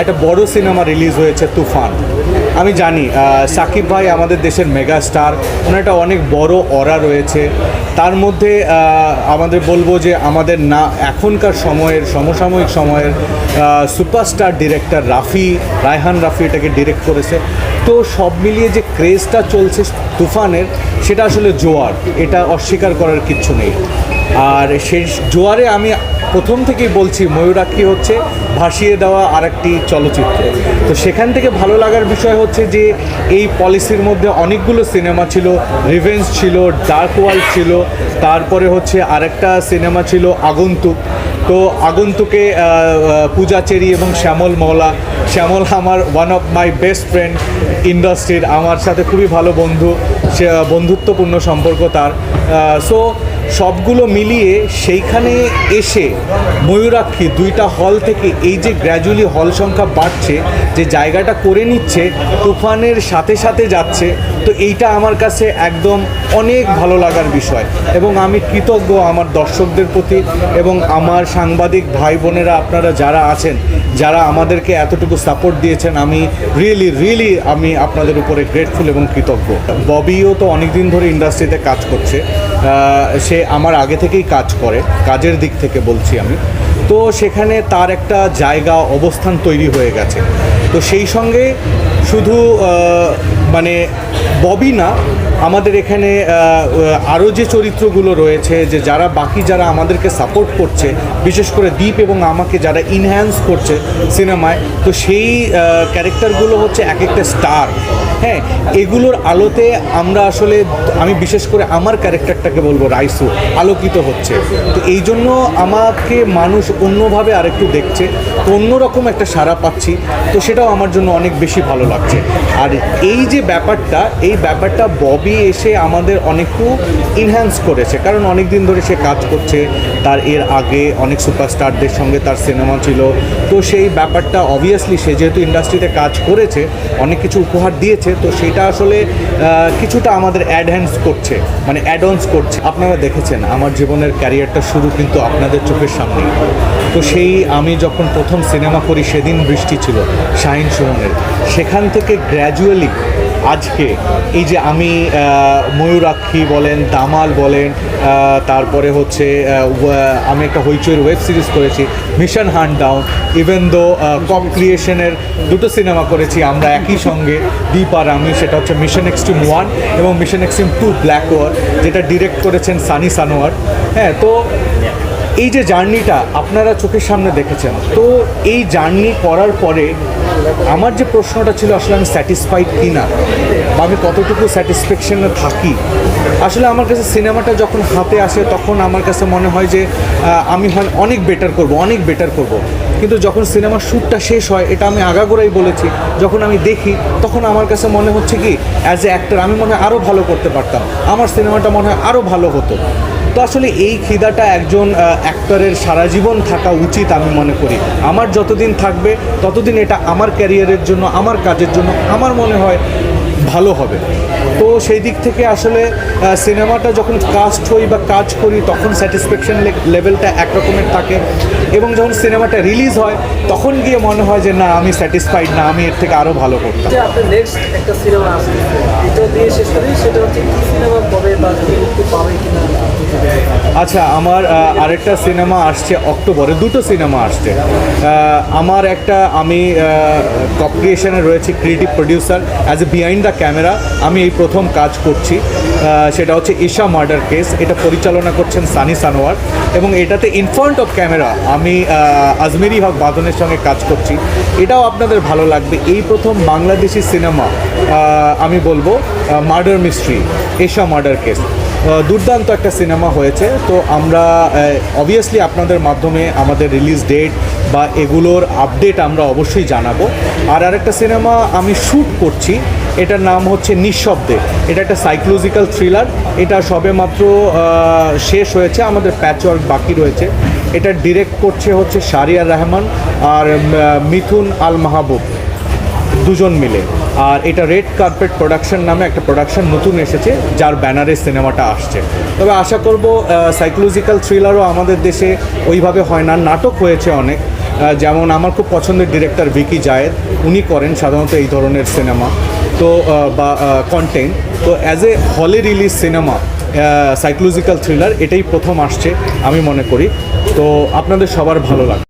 একটা বড় cinema release হয়েছে, তুফান। আমি জানি সাকিব ভাই আমাদের দেশের মেগা স্টার ওনার একটা অনেক বড় অরা রয়েছে। তার মধ্যে আমাদের বলব যে আমাদের না, এখনকার সময়ের, সমসাময়িক সময়ের সুপারস্টার ডিরেক্টর রাফি, রায়হান রাফি এটাকে ডিরেক্ট করেছে। তো সব মিলিয়ে যে ক্রেজটা চলছে তুফানের, সেটা আসলে জোয়ার, এটা অস্বীকার করার কিচ্ছু নেই। আর সেই জোয়ারে আমি প্রথম থেকেই বলছি, ময়ূরাক্ষী হচ্ছে ভাসিয়ে দেওয়া আরেকটি চলচ্চিত্র। তো সেখান থেকে ভালো লাগার বিষয় হচ্ছে যে, এই পলিসির মধ্যে অনেকগুলো সিনেমা ছিল, রিভেঞ্জ ছিল, ডার্ক ওয়ার্ল্ড ছিল, তারপরে হচ্ছে আরেকটা সিনেমা ছিল আগন্তুক। তো আগন্তুকে পূজা চেরি এবং শ্যামল মওলা শ্যামল আমার one of my best friend ইন্ডাস্ট্রির আমার সাথে খুবই ভালো বন্ধু, সে বন্ধুত্বপূর্ণ সম্পর্ক তার। সো সবগুলো মিলিয়ে সেইখানে এসে ময়ূরাক্ষী দুইটা হল থেকে এই যে গ্র্যাজুয়ালি হল সংখ্যা বাড়ছে, যে জায়গাটা করে নিচ্ছে, তুফানের সাথে সাথে যাচ্ছে, তো এইটা আমার কাছে একদম অনেক ভালো লাগার বিষয়। এবং আমি কৃতজ্ঞ আমার দর্শকদের প্রতি এবং আমার সাংবাদিক ভাই বোনেরা, আপনারা যারা আছেন, যারা আমাদেরকে এতটুকু সাপোর্ট দিয়েছেন, আমি রিয়েলি রিয়েলি আমি আপনাদের উপরে গ্রেটফুল এবং কৃতজ্ঞ। ববিও তো অনেকদিন ধরে ইন্ডাস্ট্রিতে কাজ করছে সে আমার আগে থেকেই কাজ করে, কাজের দিক থেকে বলছি আমি। তো সেখানে তার একটা জায়গা, অবস্থান তৈরি হয়ে গেছে। তো সেই সঙ্গে শুধু মানে ববি না, আমাদের এখানে আরও যে চরিত্রগুলো রয়েছে, যে যারা বাকি যারা আমাদেরকে সাপোর্ট করছে, বিশেষ করে দীপ এবং আমাকে যারা ইনহ্যান্স করছে সিনেমায়, তো সেই ক্যারেক্টারগুলো হচ্ছে এক একটা স্টার হ্যাঁ এগুলোর আলোতে আমরা আসলে, আমি বিশেষ করে আমার ক্যারেক্টারটাকে বলব রাইসু, আলোকিত হচ্ছে। তো এই জন্য আমাকে মানুষ অন্যভাবে আরেকটু দেখছে, তো অন্যরকম একটা সাড়া পাচ্ছি। তো সেটাও আমার জন্য অনেক বেশি ভালো লাগছে। আর এই যে ব্যাপারটা, এই ব্যাপারটা ববি এসে আমাদের অনেকটু ইনহ্যান্স করেছে। কারণ অনেক দিন ধরে সে কাজ করছে, তার এর আগে অনেক সুপারস্টারদের সঙ্গে তার সিনেমা ছিল। তো সেই ব্যাপারটা অবভিয়াসলি সে যেহেতু ইন্ডাস্ট্রিতে কাজ করেছে, অনেক কিছু উপহার দিয়েছে, তো সেটা আসলে কিছুটা আমাদের অ্যাডহ্যান্স করছে মানে অ্যাডভান্স করছে। আপনারা দেখেছেন, আমার জীবনের ক্যারিয়ারটা শুরু কিন্তু আপনাদের চোখের সামনে তো সেই আমি যখন প্রথম সিনেমা করি, সেদিন বৃষ্টি ছিল শাহিন সুমনের সেখান থেকে গ্র্যাজুয়ালি আজকে এই যে আমি ময়ূরাক্ষী বলেন, দামাল বলেন তারপরে হচ্ছে আমি একটা হইচইয়ের ওয়েব সিরিজ করেছি, mission hunt down even though কম ক্রিয়েশনের দুটো সিনেমা করেছি আমরা একই সঙ্গে দীপ আর আমি, সেটা হচ্ছে মিশন এক্সট্রিম ওয়ান এবং mission extreme two black war, যেটা ডিরেক্ট করেছেন সানি সানোয়ার। হ্যাঁ তো এই যে জার্নিটা আপনারা চোখের সামনে দেখেছেন, তো এই জার্নি করার পরে আমার যে প্রশ্নটা ছিল, আসলে আমি স্যাটিসফাইড কি না বা আমি কতটুকু স্যাটিসফ্যাকশনে থাকি, আসলে আমার কাছে সিনেমাটা যখন হাতে আসে, তখন আমার কাছে মনে হয় যে আমি হয় অনেক বেটার করব, অনেক বেটার করব। কিন্তু যখন সিনেমার শ্যুটটা শেষ হয়, এটা আমি আগাগোড়াই বলেছি, যখন আমি দেখি, তখন আমার কাছে মনে হচ্ছে কি অ্যাজ এ অ্যাক্টর আমি মনে হয় আরও ভালো করতে পারতাম, আমার সিনেমাটা মনে হয় আরও ভালো হতো। তো আসলে এই খিদাটা একজন অ্যাক্টরের সারা জীবন থাকা উচিত আমি মনে করি। আমার যতদিন থাকবে, ততদিন এটা আমার ক্যারিয়ারের জন্য, আমার কাজের জন্য, আমার মনে হয় ভালো হবে। তো সেই দিক থেকে আসলে সিনেমাটা যখন কাস্ট হই বা কাজ করি তখন স্যাটিসফ্যাকশন লেভেলটা একরকমের থাকে এবং যখন সিনেমাটা রিলিজ হয় তখন গিয়ে মনে হয় যে না আমি স্যাটিসফাইড না আমি এর থেকে আরও ভালো করতাম। আচ্ছা আমার আরেকটা সিনেমা আসছে অক্টোবরে দুটো সিনেমা আসছে। আমার একটা আমি কপ ক্রিয়েশনে রয়েছে creative producer as a behind the camera, আমি এই প্রথম কাজ করছি। সেটা হচ্ছে ঈশা মার্ডার কেস। এটা পরিচালনা করছেন সানি সানোয়ার। এবং এটাতে ইনফ্রন্ট অফ ক্যামেরা আমি আজমেরি হক বাদনের সঙ্গে কাজ করছি। এটাও আপনাদের ভালো লাগবে। এই প্রথম বাংলাদেশি সিনেমা আমি বলব murder mystery Esha murder case. দুর্দান্ত একটা সিনেমা হয়েছে। তো আমরা অবভিয়াসলি আপনাদের মাধ্যমে আমাদের রিলিজ ডেট বা এগুলোর আপডেট আমরা অবশ্যই জানাব। আর আরেকটা সিনেমা আমি শ্যুট করছি এটার নাম হচ্ছে নিঃশব্দে। এটা একটা সাইকোলজিক্যাল থ্রিলার। এটা সবেমাত্র আহ, শেষ হয়েছে। আমাদের প্যাচওয়ার্ক বাকি রয়েছে। এটা ডিরেক্ট করছে হচ্ছে শারিয়ার রহমান আর মিথুন আল মাহবুব দুজন মিলে। আর এটা রেড কার্পেট প্রোডাকশন নামে একটা প্রোডাকশন নতুন এসেছে যার ব্যানারে সিনেমাটা আসছে। তবে আশা করব সাইকোলজিক্যাল থ্রিলারও আমাদের দেশে ওইভাবে হয় না। নাটক হয়েছে অনেক। যেমন আমার খুব পছন্দের ডিরেক্টর ভিকি জায়েদ। উনি করেন সাধারণত এই ধরনের সিনেমা। তো বা কন্টেন্ট তো অ্যাজ এ হলে রিলিজ সিনেমা সাইকোলজিক্যাল থ্রিলার এটাই প্রথম আসছে আমি মনে করি। তো আপনাদের সবার ভালো লাগবে।